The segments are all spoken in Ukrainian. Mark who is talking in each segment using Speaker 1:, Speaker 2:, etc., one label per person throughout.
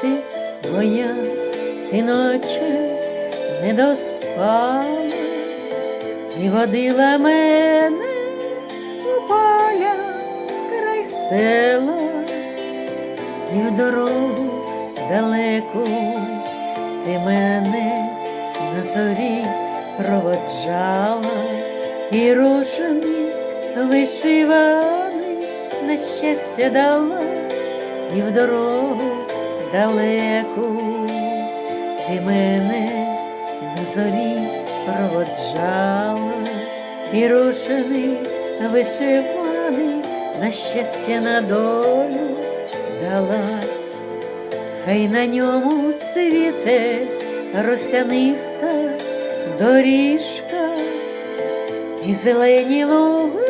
Speaker 1: ти моя, ти ночі не доспала і водила мене у поля край села, і в дорогу далеку ти мене на зорі проводжала, і рушені вишиваний на щастя дала, і в дорогу далеку ти мене на зорі проводжала, і рушений вишиваний на щастя на долю дала, хай на ньому цвіте росяниста доріжка і зелені луги,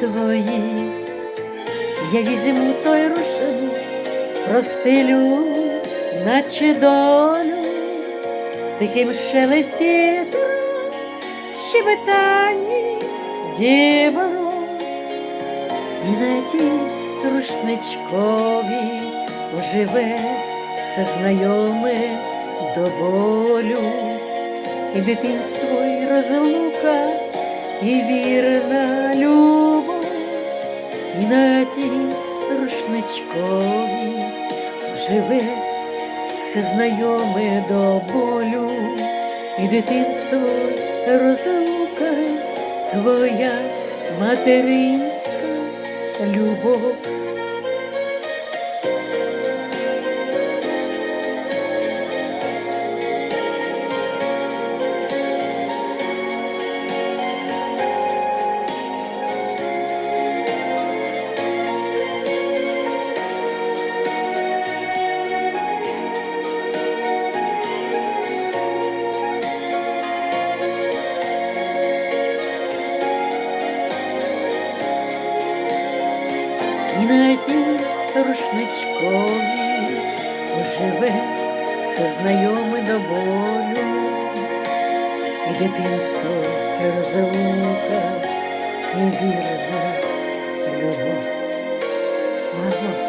Speaker 1: твої. Я візьму той рушин, простелю, наче долю, таким шелесті трав, щебетанні дібору, і на тій рушничкові оживе все знайоме до болю, і дитинство, і розлука, і вірна любов. І на тій рушничкові живе все знайоме до болю, і дитинство розлука твоя материнська любов. кабінеті рушничкові оживе все знайоме до болю, і дитинство і не невірна любов. Мамо,